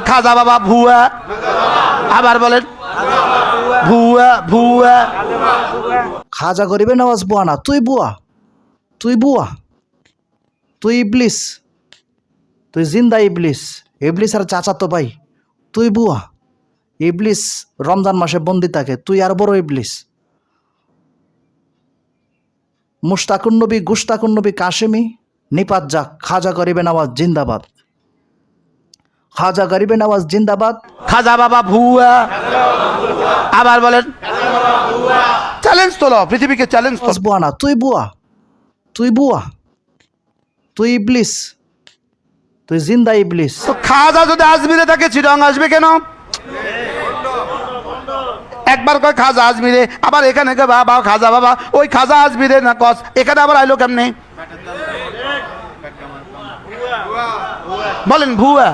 খাজা বাবা ভুয়া। আবার বলেন। ভুয়া ভুয়া। খাজা গরিবে নওয়াজ বুয়া না, তুই বুয়া। তুই বুয়া। তুই ইবলিস। তুই জিন্দা ইবলিস। ইবলিস আর চাচা তো ভাই। তুই বুয়া। ইবলিস রমজান মাসে বন্দি থাকে, তুই আর বড় ইবলিস। মুস্তাকুন নবী গুস্তাকুন নবী, কাশেমি, নিপাত যাক, খাজা গরিবে নওয়াজ জিন্দাবাদ। খাজা গরিবে নওয়াজ জিন্দাবাদ। খাজা বাবা ভুয়া। আবার বলেন। চ্যালেঞ্জ তোলো পৃথিবীকে চ্যালেঞ্জ বুয়া না তুই বুয়া। তুই বুয়া। তুই ইবলিস। তুই জিন্দা ইবলিস। তো খাজা যদি আজমিরে থাকে চিরং আসবে কেন? একবার কয় খাজা আজমিরে আবার এখানে কয় বাবা খাজা বাবা। ওই খাজা আজমিরে না কস এখানে আবার আইলো কেমনে? বলেন ভুয়া।